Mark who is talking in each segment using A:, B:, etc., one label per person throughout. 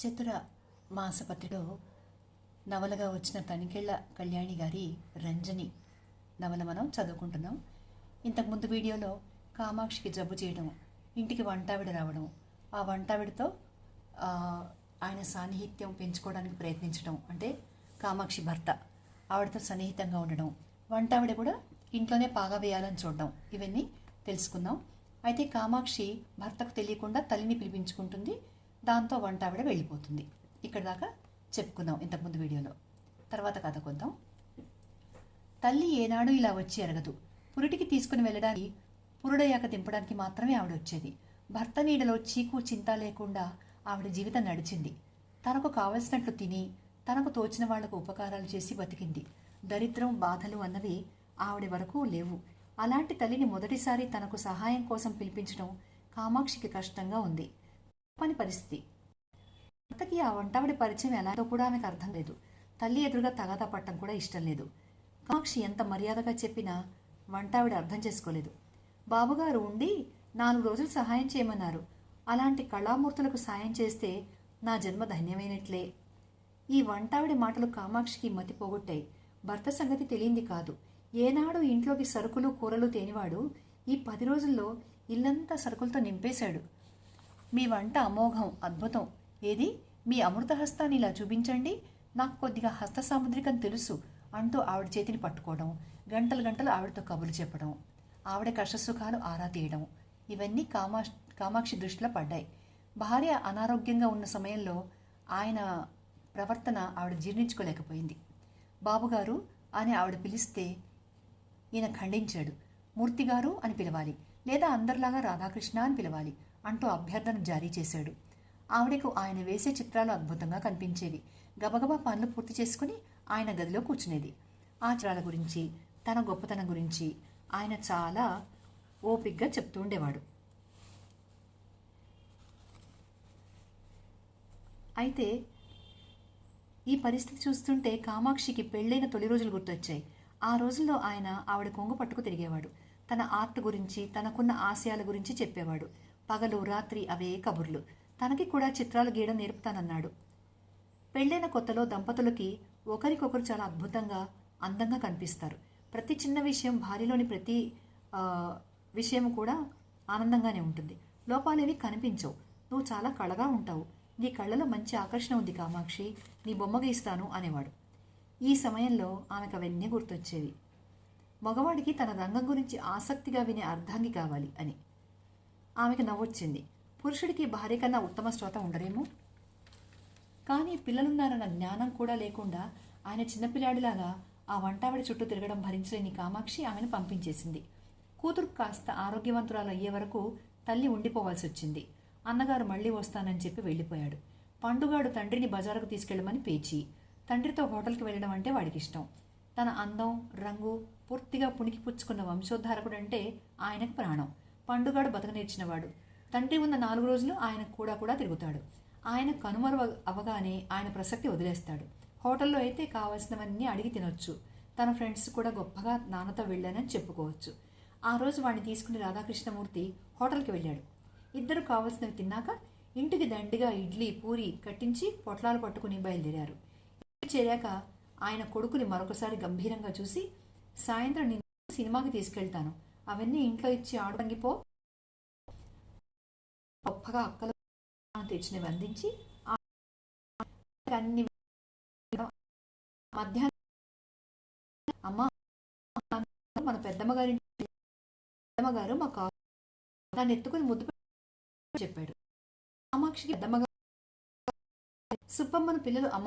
A: చతుర మాసపత్రికలో నవలగా వచ్చిన తనికెళ్ళ కళ్యాణి గారి రంజని నవల మనం చదువుకుంటున్నాం. ఇంతకుముందు వీడియోలో కామాక్షికి జబ్బు చేయడం ఇంటికి వంటావిడ రావడం ఆ వంటావిడతో ఆయన సాన్నిహిత్యం పెంచుకోవడానికి ప్రయత్నించడం అంటే కామాక్షి భర్త ఆవిడతో సన్నిహితంగా ఉండడం వంటావిడ కూడా ఇంట్లోనే పాగా వేయాలని చూడడం ఇవన్నీ తెలుసుకుందాం. అయితే కామాక్షి భర్తకు తెలియకుండా తల్లిని పిలిపించుకుంటుంది. దాంతో వంట ఆవిడ వెళ్ళిపోతుంది. ఇక్కడ దాకా చెప్పుకుందాం ఇంతకుముందు వీడియోలో. తర్వాత కథ కొద్దాం తల్లి ఏనాడు ఇలా వచ్చి ఎరగదు పురిటికి తీసుకుని వెళ్ళడానికి పురుడయ్యాక దింపడానికి మాత్రమే ఆవిడ వచ్చేది. భర్త నీడలో చీకు చింత లేకుండా ఆవిడ జీవితం నడిచింది. తనకు కావలసినట్లు తిని తనకు తోచిన వాళ్ళకు ఉపకారాలు చేసి బతికింది. దరిద్రం బాధలు అన్నవి ఆవిడ వరకు లేవు. అలాంటి తల్లిని మొదటిసారి తనకు సహాయం కోసం పిలిపించడం కామాక్షికి కష్టంగా ఉంది. పని పరిస్థితి. భర్తకి ఆ వంటావిడి పరిచయం ఎలాగో కూడా ఆమెకు అర్థం లేదు. తల్లి ఎదురుగా తగాదా పట్టడం కూడా ఇష్టం లేదు. కామాక్షి ఎంత మర్యాదగా చెప్పినా వంటావిడ అర్థం చేసుకోలేదు. బాబుగారు ఉండి నాలుగు రోజులు సహాయం చేయమన్నారు. అలాంటి కళామూర్తులకు సాయం చేస్తే నా జన్మ ధన్యమైనట్లే. ఈ వంటావిడి మాటలు కామాక్షికి మతి పోగొట్టాయి. భర్త సంగతి తెలియంది కాదు. ఏనాడు ఇంట్లోకి సరుకులు కూరలు తేనివాడు ఈ పది రోజుల్లో ఇల్లంతా సరుకులతో నింపేశాడు. మీ వంట అమోఘం అద్భుతం. ఏది? మీ అమృతహస్తాన్ని ఇలా చూపించండి. నాకు కొద్దిగా హస్త సాముద్రికం తెలుసు అంటూ ఆవిడ చేతిని పట్టుకోవడం గంటలు గంటలు ఆవిడతో కబుర్లు చెప్పడం ఆవిడ కష్టసుఖాలు ఆరా తీయడం. ఇవన్నీ కామా కామాక్షి దృష్టిలో పడ్డాయి. భార్య అనారోగ్యంగా ఉన్న సమయంలో ఆయన ప్రవర్తన ఆవిడ జీర్ణించుకోలేకపోయింది. బాబుగారు అని ఆవిడ పిలిస్తే ఈయన ఖండించాడు. మూర్తిగారు అని పిలవాలి లేదా అందరిలాగా రాధాకృష్ణ అని పిలవాలి. అంటూ అభ్యర్థన జారీ చేశాడు. ఆవిడకు ఆయన వేసే చిత్రాలు అద్భుతంగా కనిపించేవి. గబగబా పనులు పూర్తి చేసుకుని ఆయన గదిలో కూర్చునేది. ఆచారాల గురించి తన గొప్పతనం గురించి ఆయన చాలా ఓపిగ్గా చెప్తూ ఉండేవాడు. అయితే ఈ పరిస్థితి చూస్తుంటే కామాక్షికి పెళ్ళైన తొలి రోజులు గుర్తొచ్చాయి. ఆ రోజుల్లో ఆయన ఆవిడ కొంగు పట్టుకు తిరిగేవాడు. తన ఆర్ట్ గురించి తనకున్న ఆశయాల గురించి చెప్పేవాడు. పగలు రాత్రి అవే కబుర్లు. తనకి కూడా చిత్రాలు గీయడం నేర్పుతానన్నాడు. పెళ్ళైన కొత్తలో దంపతులకి ఒకరికొకరు చాలా అద్భుతంగా అందంగా కనిపిస్తారు. ప్రతి చిన్న విషయం భార్యలోని ప్రతి విషయం కూడా ఆనందంగానే ఉంటుంది. లోపాలేవి కనిపించవు. నువ్వు చాలా కళగా ఉంటావు. నీ కళ్ళలో మంచి ఆకర్షణ ఉంది కామాక్షి. నీ బొమ్మ గీస్తాను అనేవాడు. ఈ సమయంలో ఆమెకు అవన్నీ గుర్తొచ్చేవి. మగవాడికి తన రంగం గురించి ఆసక్తిగా వినే అర్ధాంగి కావాలి అని. ఆమెకు నవ్వొచ్చింది. పురుషుడికి భార్య కన్నా ఉత్తమ శ్రోత ఉండరేమో? కానీ పిల్లలున్నారన్న జ్ఞానం కూడా లేకుండా ఆయన చిన్నపిల్లాడిలాగా ఆ వంటావిడి చుట్టూ తిరగడం భరించలేని కామాక్షి ఆమెను పంపించేసింది. కూతురు కాస్త ఆరోగ్యవంతురాలు అయ్యే వరకు తల్లి ఉండిపోవాల్సి వచ్చింది అన్నగారు మళ్ళీ వస్తానని చెప్పి వెళ్ళిపోయాడు. పండుగాడు తండ్రిని బజారుకు తీసుకెళ్ళమని పేచి. తండ్రితో హోటల్కి వెళ్ళడం అంటే వాడికి ఇష్టం తన అందం రంగు పూర్తిగా పుణికి పుచ్చుకున్న వంశోద్ధారకుడు అంటే ఆయనకు ప్రాణం. పండుగాడు బతకనేర్చినవాడు తండ్రి ఉన్న నాలుగు రోజులు ఆయన కూడా కూడా తిరుగుతాడు. ఆయన కనుమరు అవగానే ఆయన ప్రసక్తి వదిలేస్తాడు. హోటల్లో అయితే కావాల్సినవన్నీ అడిగి తినొచ్చు. తన ఫ్రెండ్స్ కూడా గొప్పగా నాన్నతో వెళ్ళానని చెప్పుకోవచ్చు. ఆ రోజు వాడిని తీసుకుని రాధాకృష్ణమూర్తి హోటల్కి వెళ్ళాడు. ఇద్దరు కావాల్సినవి తిన్నాక ఇంటికి దండిగా ఇడ్లీ పూరి కట్టించి పొట్లాలు పట్టుకుని బయలుదేరారు. ఇంటికి చేరాక ఆయన కొడుకుని మరొకసారి గంభీరంగా చూసి సాయంత్రం నిన్ను సినిమాకి తీసుకెళ్తాను. అవన్నీ ఇంట్లో ఇచ్చి ఆడంగిపో గొప్పగా అక్కలు తెచ్చినవి అందించి అన్ని మధ్యాహ్నం అమ్మ మన పెద్దమ్మ గారి పెద్దమ్మ గారు మా కా దాన్ని ఎత్తుకుని ముద్దు చెప్పాడు. కామాక్షికి పెద్దమ్మ సుబ్బమ్మను పిల్లలు అమ్మ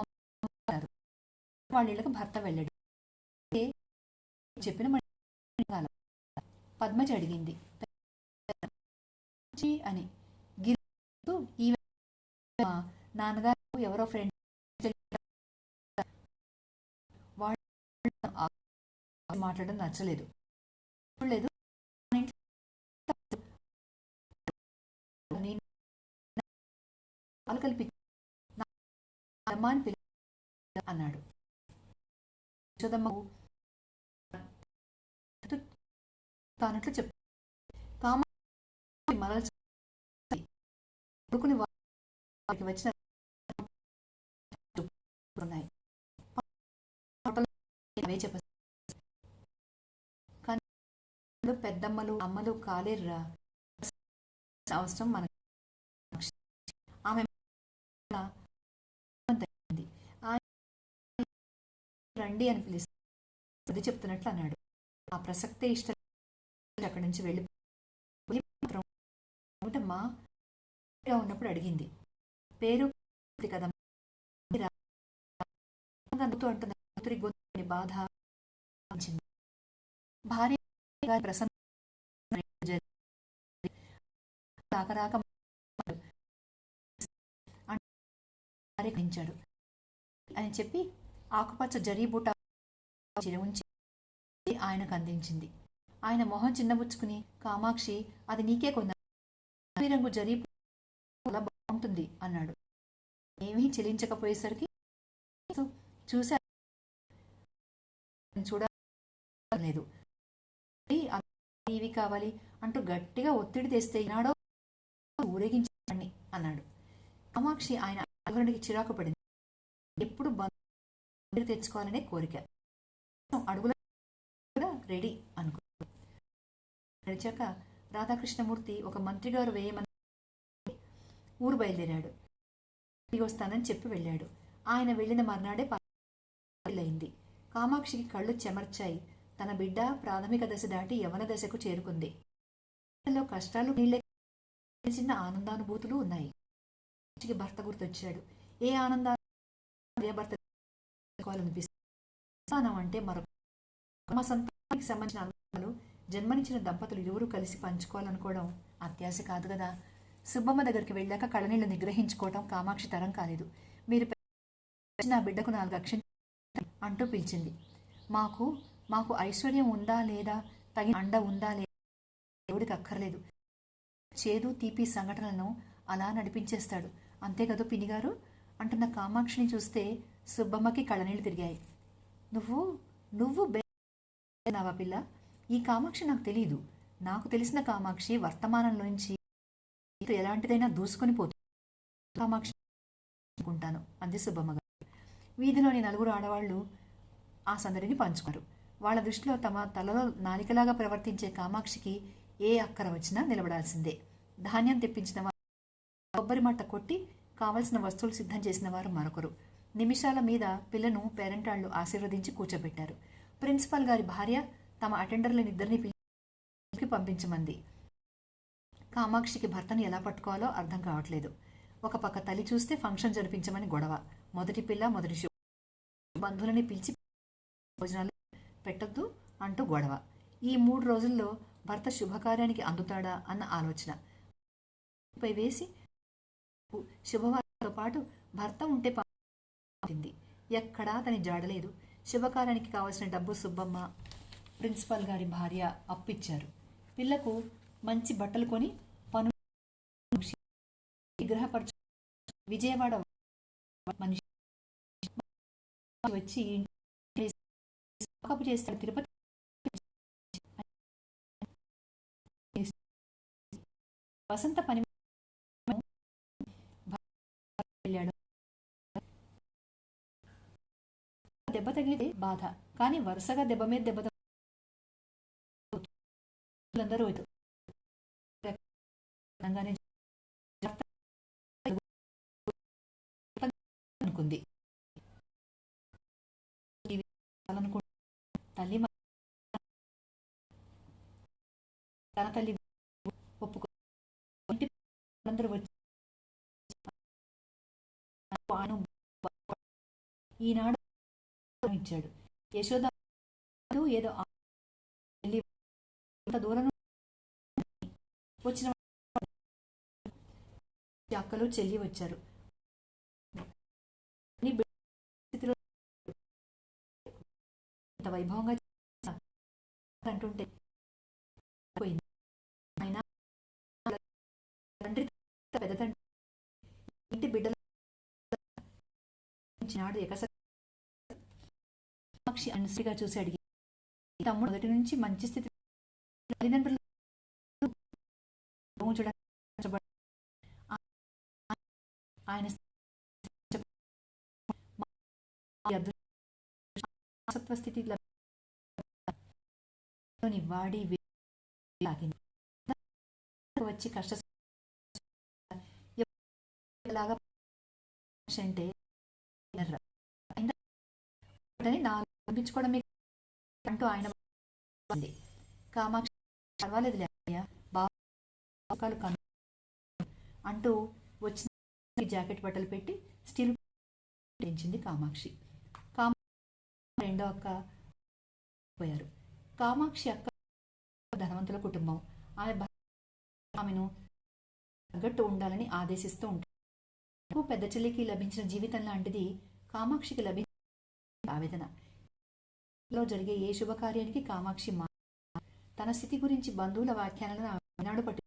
A: వాళ్ళ ఇళ్ళకి భర్త వెళ్ళాడు. చెప్పిన పద్మజ అడిగింది. అని. గిరి ఈ నాన్నగారు ఎవరో ఫ్రెండ్ వాళ్ళు మాట్లాడడం నచ్చలేదు. కలిపి అన్నాడు. యశోదమ్మకు తానట్లు చెప్పు. కామ మరల్చి కొడుకుని వారికి వచ్చిన ఉన్నాయి అవే కానీ పెద్దమ్మలు అమ్మలు కాలేర్రా. అవసరం మనకు. ఆమె రండి అని పిలిస్తే చెప్తున్నట్లు అన్నాడు. ఆ ప్రసక్తే ఇష్టం అక్కడి నుంచి వెళ్ళి వెళ్ళి మాత్రం ఏమిటమ్మా ఉన్నప్పుడు అడిగింది. పేరు ఉంది కదమ్మా నవ్వుతూ అంటున్న కూతురి గొంతుని బాధ భార్య ప్రసన్న రాక రాక అని చెప్పి ఆకుపచ్చ జరీబూట చీర ఉంచి ఆయనకు అందించింది. ఆయన మొహం చిన్నబుచ్చుకుని కామాక్షి అది నీకే కొన్నా గులాబీ రంగు జరీ బాగుంటుంది అన్నాడు. ఏమీ చెల్లించకపోయేసరికి చూసా చూడలేదు. ఇవి కావాలి అంటూ గట్టిగా ఒత్తిడి తెస్తే ఈనాడో ఊరేగించండి అన్నాడు. కామాక్షి ఆయన ఆభరణకి చిరాకు పడింది. ఎప్పుడు బంధు తెచ్చుకోవాలనే కోరిక. అడుగుల కూడా రెడీ అనుకో గడిచాక రాధాకృష్ణమూర్తి ఒక మంత్రిగారు వేయమని ఊరు బయలుదేరాడు. తిరిగి వస్తానని చెప్పి వెళ్ళాడు. ఆయన వెళ్ళిన మర్నాడే అయింది కామాక్షికి కళ్ళు చెమర్చాయి. తన బిడ్డ ప్రాథమిక దశ దాటి యవన దశకు చేరుకుంది. లో కష్టాలు నీళ్ళే చిన్న ఆనందానుభూతులు ఉన్నాయి. కామాక్షికి భర్త గుర్తొచ్చాడు. ఏ ఆనందాన్ని భర్త సంతానం అంటే మరొక సంతానానికి సంబంధించిన అనుభవాలు జన్మనిచ్చిన దంపతులు ఇరువురు కలిసి పంచుకోవాలనుకోవడం అత్యాశ కాదు కదా. సుబ్బమ్మ దగ్గరికి వెళ్ళాక కళనీళ్ళు నిగ్రహించుకోవటం కామాక్షి తరం కాలేదు. మీరు నా బిడ్డకు నాలుగు అక్షం అంటూ పిలిచింది. మాకు మాకు ఐశ్వర్యం ఉందా లేదా? తగిన అండ ఉందా లేదా? దేవుడికి అక్కర్లేదు. చేదు తీపి సంఘటనలను అలా నడిపించేస్తాడు. అంతే కదూ పినిగారు? అంటున్న కామాక్షిని చూస్తే సుబ్బమ్మకి కళనీళ్ళు తిరిగాయి. నువ్వు నువ్వు బేనావా పిల్ల? ఈ కామాక్షి నాకు తెలియదు నాకు తెలిసిన కామాక్షి వర్తమానంలోంచి ఎలాంటిదైనా దూసుకొని పోతుంది కామాక్షి అనుకుంటాను అంది సుబ్బమ్మ గారు. వీధిలోని నలుగురు ఆడవాళ్ళు ఆ సందడిని పంచుకున్నారు. వాళ్ళ దృష్టిలో తమ తలలో నాలికలాగా ప్రవర్తించే కామాక్షికి ఏ అక్కర వచ్చినా నిలబడాల్సిందే. ధాన్యం తెప్పించిన వారు కొబ్బరి మట్ట కొట్టి కావలసిన వస్తువులు సిద్ధం చేసిన వారు మరొకరు. నిమిషాల మీద పిల్లను పేరెంటాళ్ళు ఆశీర్వదించి కూర్చోబెట్టారు. ప్రిన్సిపల్ గారి భార్య తమ అటెండర్లను ఇద్దరిని పిలిచి పంపించమంది కామాక్షికి భర్తను ఎలా పట్టుకోవాలో అర్థం కావట్లేదు ఒక పక్క తల్లి చూస్తే ఫంక్షన్ జరిపించమని గొడవ మొదటి పిల్ల మొదటి బంధువులని పిలిచి భోజనాలు పెట్టొద్దు అంటూ గొడవ ఈ మూడు రోజుల్లో భర్త శుభకార్యానికి అందుతాడా అన్న ఆలోచన పై వేసి శుభవార్తతో పాటు భర్త ఉంటే ఎక్కడా అతని జాడలేదు శుభకార్యానికి కావాల్సిన డబ్బు సుబ్బమ్మ ప్రిన్సిపల్ గారి భార్య అప్పిచ్చారు. పిల్లకు మంచి బట్టలు కొని పను విగ్రహపరచు విజయవాడ మనిషి వచ్చి చేస్తాడు. తిరుపతి వసంత పని వెళ్ళాడు. దెబ్బ తగిలితే బాధ. కానీ వరుసగా దెబ్బ మీద దెబ్బ అందరూ అనుకుంది. తల్లి తన తల్లి ఒప్పుకో అందరూ వచ్చి ఈనాడు ఇచ్చాడు. యశోద ఏదో ఇంత దూరం వచ్చిన అక్కలు చెల్లి వచ్చారు. వైభవంగా అంటుంటే పోయింది. తండ్రి పెద్ద తండ్రి ఇంటి బిడ్డలు నాడు ఎకస సాక్షి చూసి అడిగి తమ్ముడు మొదటి నుంచి మంచి స్థితి తల్లిదండ్రులు ఆయన సత్వ స్థితి వాడి వచ్చి కష్ట లాగా అంటే నా అంటూ ఆయన కామాక్షి పర్వాలేదు లేదయ్యా బాగా కను అంటూ వచ్చిన జాకెట్ బట్టలు పెట్టి స్టీల్ పెంచింది కామాక్షి. కామాక్షి రెండో అక్క పోయారు. కామాక్షి అక్క ధనవంతుల కుటుంబం. ఆమె ఆమెను తగ్గట్టు ఉండాలని ఆదేశిస్తూ ఉంటాడు పెద్ద చెల్లికి లభించిన జీవితం లాంటిది కామాక్షికి లభించిన ఆవేదన. లో జరిగే ఏ శుభకార్యానికి కామాక్షి మా తన స్థితి గురించి బంధువుల వ్యాఖ్యానాలను ఆనాడు పట్టు.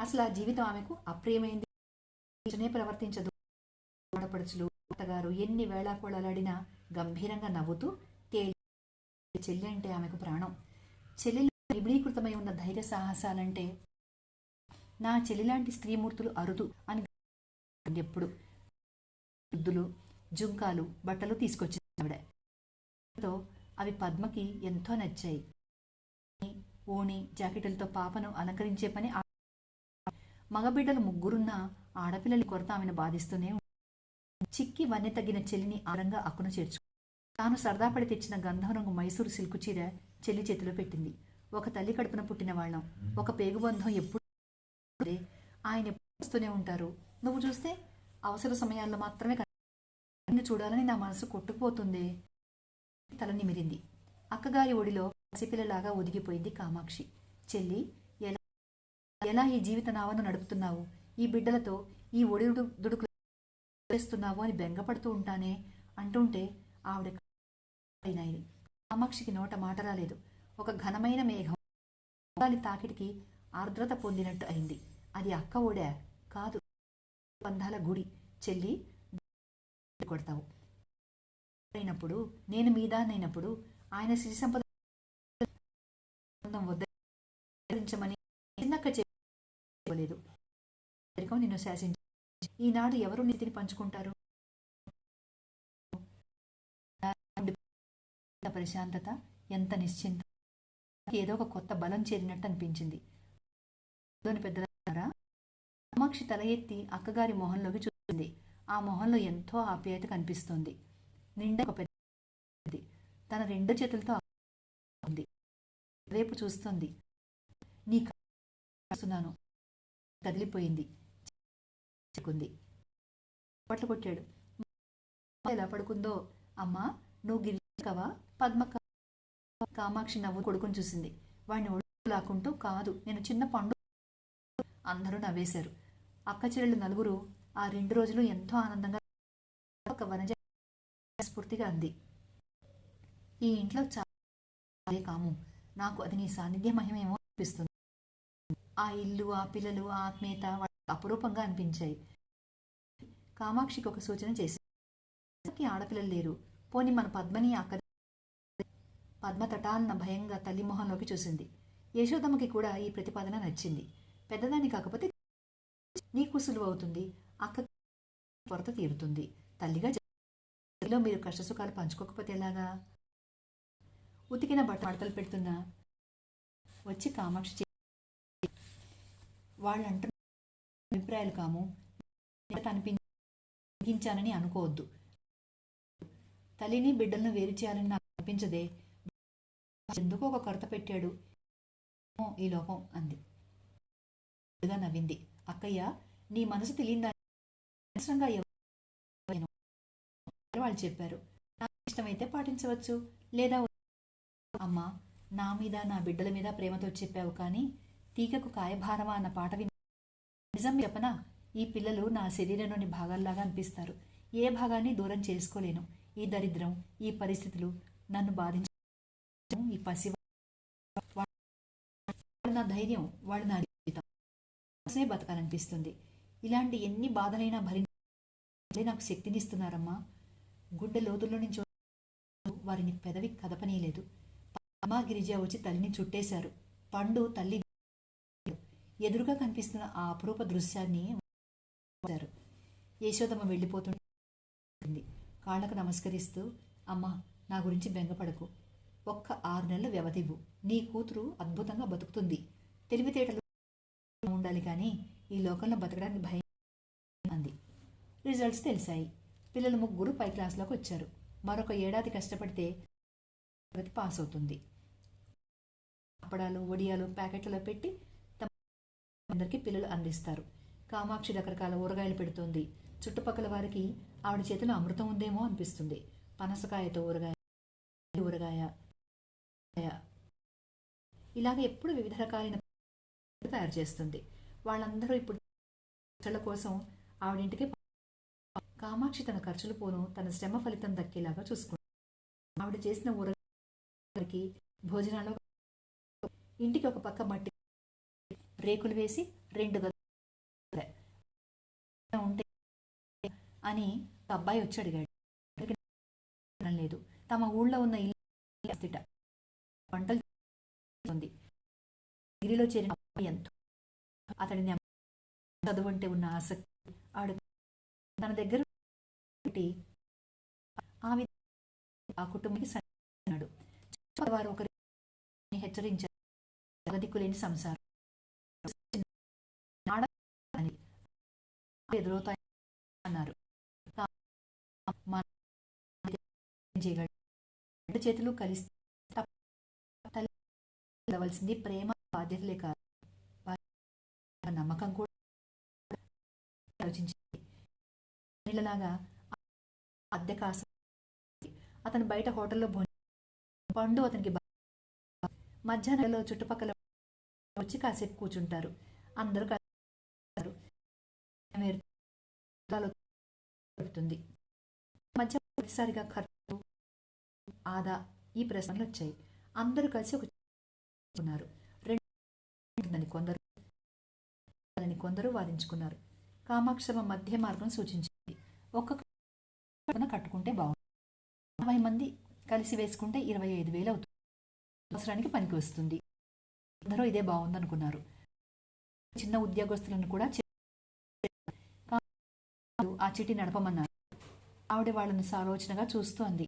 A: అసలు ఆ జీవితం ఆమెకు అప్రియమైంది. ప్రవర్తించదు. ఆడపడుచులు అత్తగారు ఎన్ని వేళాకోళలాడినా గంభీరంగా నవ్వుతూ తేలి చెల్లి అంటే ఆమెకు ప్రాణం. చెల్లెలు నిబిడీకృతమై ఉన్న ధైర్య సాహసాలంటే నా చెల్లిలాంటి స్త్రీమూర్తులు అరుదు అని ఎప్పుడు వృద్ధులు జుంకాలు బట్టలు తీసుకొచ్చింది ఆవిడ. అవి పద్మకి ఎంతో నచ్చాయి. ఓణి జాకెట్లతో పాపను అలంకరించే పని మగబిడ్డలు ముగ్గురున్న ఆడపిల్లల కొరత ఆమెను బాధిస్తూనే చిక్కి వన్నె తగ్గిన చెల్లిని ఆరంగా అక్కును చేర్చు తాను సరదాపడి తెచ్చిన గంధం రంగు మైసూరు సిల్కు చీర చెల్లి చేతిలో పెట్టింది. ఒక తల్లి కడుపున పుట్టిన వాళ్ళం ఒక పేగుబంధం ఎప్పుడు ఆయన ఎప్పుడు వస్తూనే ఉంటారు. నువ్వు చూస్తే అవసర సమయాల్లో మాత్రమే నిన్ను చూడాలని నా మనసు కొట్టుకుపోతుంది తల నిమిరింది. అక్కగారి ఒడిలో పసిపిల్లలాగా ఒదిగిపోయింది కామాక్షి. చెల్లి ఎలా ఎలా ఈ జీవిత నావను నడుపుతున్నావు? ఈ బిడ్డలతో ఈ ఒడి దుడుకు చేస్తున్నావు అని బెంగపడుతూ ఉంటానే అంటుంటే ఆవిడ అయినాయి కామాక్షికి నోట మాట రాలేదు. ఒక ఘనమైన మేఘం గాలి తాకిడికి ఆర్ద్రత పొందినట్టు అయింది. అది అక్క ఓడా కాదు బంధాల గుడి. చెల్లి కొడతావు. అయినప్పుడు నేను మీదానైనప్పుడు ఆయన సిరి సంపద వద్దరించమని చిన్నక్క చెప్పలేదు. నిన్ను శాసించి. ఈనాడు ఎవరు నీతిని పంచుకుంటారు? ప్రశాంతత ఎంత నిశ్చింత. ఏదో ఒక కొత్త బలం చేరినట్టు అనిపించింది. పెద్దలారా? కామాక్షి తల ఎత్తి అక్కగారి మొహంలోకి చూసింది. ఆ మొహంలో ఎంతో ఆప్యాయత కనిపిస్తోంది. నిండా ఒక పెద్ద తన రెండు చేతులతో రేపు చూస్తుంది. నీ కాస్తున్నాను కదిలిపోయింది. చెక్కుంది పట్లు కొట్టాడు. ఎలా పడుకుందో? అమ్మా నువ్వు గిరికవా పద్మక కామాక్షి నవ్వు కొడుకుని చూసింది. వాడిని ఒడుపు లాక్కుంటూ కాదు నేను చిన్న పండు అందరూ నవ్వేశారు. అక్క నలుగురు ఆ రెండు రోజులు ఎంతో ఆనందంగా ఒక వనజ స్ఫూర్తిగా అంది. ఈ ఇంట్లో చాలా కాము. నాకు అది నీ సాన్నిధ్య మహిమేమో అనిపిస్తుంది. ఆ ఇల్లు ఆ పిల్లలు ఆ ఆత్మీయత వాళ్ళకి అపురూపంగా అనిపించాయి. కామాక్షికి ఒక సూచన చేసి ఆడపిల్లలు లేరు. పోని మన పద్మని అక్క పద్మ తటాన్న భయంగా తల్లి మొహంలోకి చూసింది. యశోదమ్మకి కూడా ఈ ప్రతిపాదన నచ్చింది. పెద్దదాన్ని కాకపోతే నీకు సులువు అవుతుంది. అక్క కొరత తీరుతుంది. తల్లిగా మీరు కష్టసుఖాలు పంచుకోకపోతే ఎలాగా? ఉతికిన బట్ట మడతలు పెడుతున్నా వచ్చి కామాక్షి చే- వాళ్ళు అంటున్న అభిప్రాయాలు కాము. అనిపించానని అనుకోవద్దు. తల్లిని బిడ్డలను వేరు చేయాలని నాకు అనిపించదే. ఎందుకో ఒక కొరత పెట్టాడు. ఈ లోకం అంది. నవ్వింది. అక్కయ్య నీ మనసు తెలియదా? అనవసరంగా వాళ్ళు చెప్పారు. నాకు ఇష్టమైతే పాటించవచ్చు. లేదా అమ్మా నా మీద నా బిడ్డల మీద ప్రేమతో చెప్పావు కానీ తీగకు కాయభారమా అన్న పాట విని నిజం చెప్పనా? ఈ పిల్లలు నా శరీరంలోని భాగాల్లాగా అనిపిస్తారు. ఏ భాగాన్ని దూరం చేసుకోలేను. ఈ దరిద్రం ఈ పరిస్థితులు నన్ను బాధించ ఈ పసి నా ధైర్యం వాళ్ళు నా జీవితం. కోసమే బతకాలనిపిస్తుంది. ఇలాంటి ఎన్ని బాధలైనా భరించే నాకు శక్తినిస్తున్నారమ్మా. గుండె లోతుల్లో నుంచి వారిని పెదవి కదపనీయలేదు. అమ్మా గిరిజ వచ్చి తల్లిని చుట్టేశారు. పండు తల్లి ఎదురుగా కనిపిస్తున్న ఆ అపురూప దృశ్యాన్ని యశోదమ్మ వెళ్ళిపోతుంది కాళ్ళకు నమస్కరిస్తూ అమ్మా నా గురించి బెంగపడకు. ఒక్క ఆరు నెలల వ్యవధివ్వు నీ కూతురు అద్భుతంగా బతుకుతుంది. తెలివితేటలు ఉండాలి కానీ ఈ లోకంలో బతకడానికి భయం అంది. రిజల్ట్స్ తెలిసాయి. పిల్లలు ముగ్గురు పై క్లాస్లోకి వచ్చారు. మరొక ఏడాది కష్టపడితే పాస్ అవుతుంది. అప్పడాలు వడియాలు ప్యాకెట్లలో పెట్టి అందరికీ పిల్లలు అందిస్తారు. కామాక్షి రకరకాల ఊరగాయలు పెడుతోంది. చుట్టుపక్కల వారికి ఆవిడ చేతిలో అమృతం ఉందేమో అనిపిస్తుంది. పనసకాయతో ఊరగాయ ఊరగాయ. ఇలాగ ఎప్పుడు వివిధ రకాలైన తయారు చేస్తుంది. వాళ్ళందరూ ఇప్పుడు ఖర్చుల కోసం ఆవిడింటికి కామాక్షి తన ఖర్చులు పోను తన శ్రమ ఫలితం దక్కేలాగా చూసుకుంటుంది. ఆవిడ చేసిన ఊరగాయకి భోజనాల్లో ఇంటికి ఒక పక్క మట్టి రేకులు వేసి రెండు గదులు ఉంటే అని అబ్బాయి వచ్చి అడిగాడు. లేదు. తమ ఊళ్ళో ఉన్న ఇల్లు వంటలు ఉంది. డిగ్రీలో చేరిన అబ్బాయి ఎంతో అతడిని చదువు అంటే ఉన్న ఆసక్తి ఆడు తన దగ్గర ఆ కుటుంబానికి సన్నాడు వారు ఒకరిని హెచ్చరించారు. జగదిక్కులేని సంసారం. అని ఎదురవుతాయి అన్నారు రెండు చేతులు కలిసి వెళ్ళవలసింది ప్రేమ బాధ్యతలే కాదు. నమ్మకం కూడా ఆలోచించింది. నీళ్ళలాగా అద్దె కాస అతను బయట హోటల్లో పండు అతనికి మధ్యాహ్నంలో చుట్టుపక్కల వచ్చి కాసేపు కూర్చుంటారు. అందరూ కలిసి మీరు దొరుకుతుంది మధ్య ఒకసారిగా ఖర్చు ఆదా ఈ ప్రశ్నలు వచ్చాయి. అందరూ కలిసి ఒక ఉన్నారు రెండు కొందరు అని కొందరు వాదించుకున్నారు. కామాక్షమ మధ్య మార్గం సూచించింది. ఒక్కొక్క కట్టుకుంటే బాగుంది యాభై మంది కలిసి వేసుకుంటే ఇరవై ఐదు వేలు అవుతుంది. అవసరానికి పనికి వస్తుంది అందరూ ఇదే బాగుందనుకున్నారు చిన్న ఉద్యోగస్తులను కూడా ఆ చిటి నడపమన్నారు ఆవిడ వాళ్ళని సాలోచనగా చూస్తూ అంది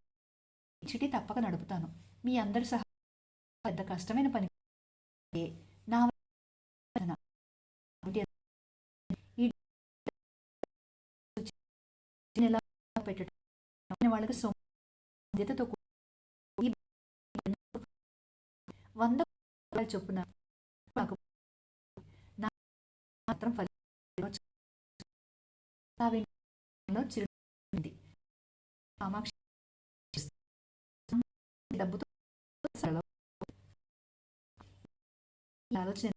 A: "ఈ చిటి తప్పక నడుపుతాను మీ అందరి సహా పెద్ద కష్టమైన పని నా వలన నెల పెట్టడం వాళ్ళకి సొమ్ముతో వంద చొప్పున నాకు మాత్రం ఫలితం ఆ కామాక్షి డబ్బుతో ఆలోచన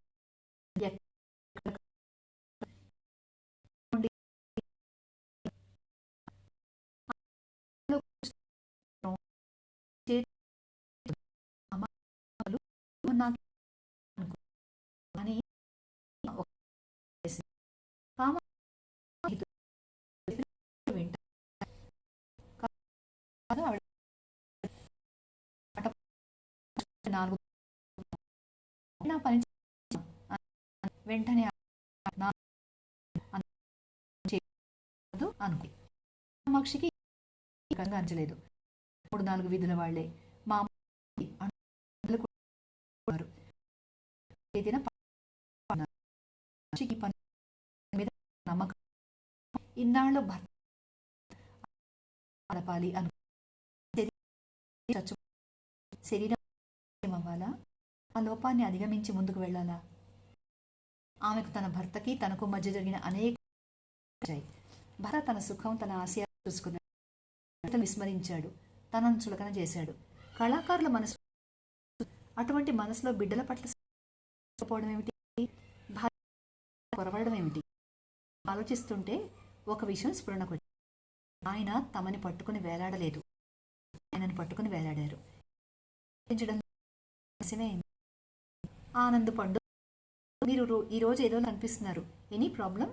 A: నాలుగు నా పని వెంటనే నా కామాక్షికి అంచలేదు మూడు నాలుగు వీధుల వాళ్ళే మా నమ్మకం ఇన్నాళ్ళు భర్త గడపాలి అను చచ్చు శరీరం అవ్వాలా? ఆ లోపాన్ని అధిగమించి ముందుకు వెళ్ళాలా? ఆమెకు తన భర్తకి తనకు మధ్య జరిగిన అనేక భర్త తన సుఖం తన ఆశయాలు చూసుకున్నాడు. విస్మరించాడు. తనను చులకన చేశాడు. కళాకారుల మనసు అటువంటి మనసులో బిడ్డల పట్ల పోవడం ఏమిటి? కొరవడం ఏమిటి? ఆలోచిస్తుంటే ఒక విషయం స్ఫురణకు ఆయన తమని పట్టుకుని వేలాడలేదు. ఆయనను పట్టుకుని వేలాడారు. ఆనంద్ పండు మీరు ఈ ఈరోజు ఏదో కనిపిస్తున్నారు. Any problem?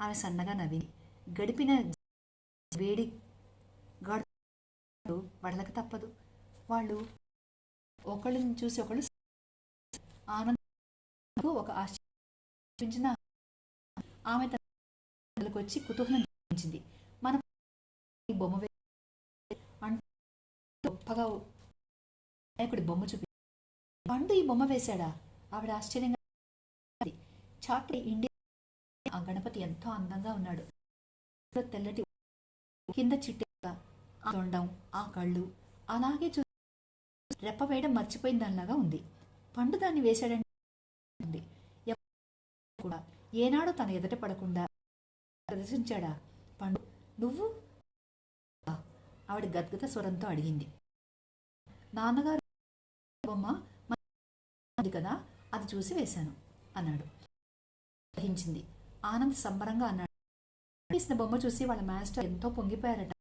A: ఆమె సన్నగా నవ్వి గడిపిన వేడి గాడు వడలక తప్పదు. వాళ్ళు ఒకళ్ళని చూసి ఒకళ్ళు ఆనంద్ ఒక ఆశ్చర్యించిన ఆమె తనకు వచ్చి కుతూహలం మన బొమ్మ గొప్పగా వినాయకుడి బొమ్మ చూపి పండు ఈ బొమ్మ వేశాడా? ఆవిడ ఆశ్చర్యంగా ఉంది. చాటి ఇండియా ఆ గణపతి ఎంతో అందంగా ఉన్నాడు. తెల్లటి కింద చిట్టి ఆ తొండం ఆ కళ్ళు అలాగే చూ రెప్ప వేయడం మర్చిపోయిన దానిలాగా ఉంది. పండు దాన్ని వేశాడండి కూడా ఏనాడు తన ఎదుట పడకుండా ప్రదర్శించాడా? పండు నువ్వు ఆవిడ గద్గద స్వరంతో అడిగింది. నాన్నగారు బొమ్మ కదా? అది చూసి వేశాను అన్నాడు. గ్రహించింది ఆనంద్ సంబరంగా అన్నాడు. వేసిన బొమ్మ చూసి వాళ్ళ మాస్టర్ ఎంతో పొంగిపోయారట.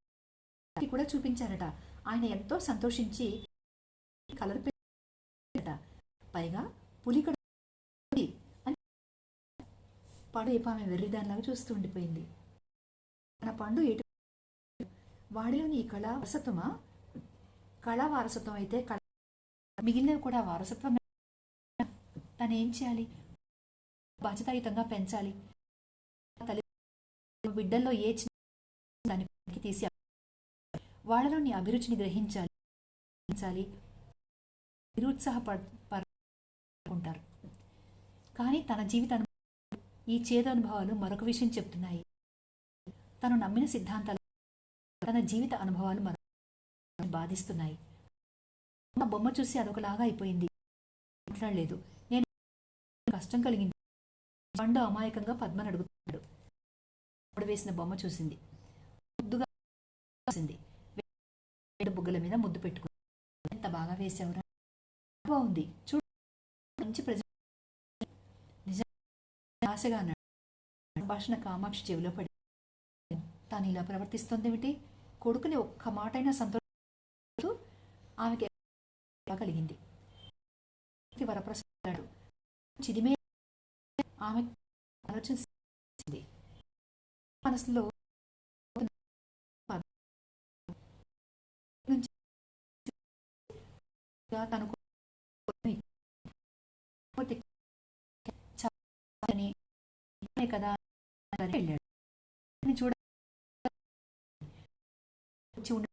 A: కూడా చూపించారట. ఆయన ఎంతో సంతోషించి కలర్ పెట్టారట. పైగా పులికడ పండు అని పడు ఏప ఆమె వెర్రిదానిలాగా చూస్తూ ఉండిపోయింది. తన పండు ఎటు వాడిలోని ఈ కళా వారసత్వమా? కళా వారసత్వం అయితే కళ మిగిలినవి కూడా వారసత్వం. తను ఏం చేయాలి? బాధ్యతాయుతంగా పెంచాలి. తల్లి బిడ్డల్లో ఏ చిన్న దాన్ని తీసి వాళ్ళలోని అభిరుచిని గ్రహించాలి. గ్రహించాలి. నిరుత్సాహపడుకుంటారు. కానీ తన జీవిత ఈ చేదు అనుభవాలు మరొక విషయం చెప్తున్నాయి. తను నమ్మిన సిద్ధాంతాలు తన జీవిత అనుభవాలు మన బాధిస్తున్నాయి. ఆ బొమ్మ చూసి అదొకలాగా అయిపోయింది. మాట్లాడలేదు. నేను కష్టం కలిగింది. పండు అమాయకంగా పద్మను అడుగుతున్నాడు. ఆవిడ వేసిన బొమ్మ చూసింది. ముద్దుగా వేసింది బుగ్గల మీద ముద్దు పెట్టుకుంది. ఎంత బాగా వేసావురా. బాగుంది. చూడు. మంచి ప్రజ నిజం ఆశగా అన్నాడు. సంభాషణ కామాక్షి చెవిలో పడి తాను ఇలా ప్రవర్తిస్తోందేమిటి? కొడుకుని ఒక్క మాటైనా సంతోషిస్తూ ఆమెకి కలిగింది వరప్రసాడు చిదిమే ఆమె ఆలోచించింది మనసులో నుంచి తను కదా వెళ్ళాడు చూడ వచ్చి ఉండి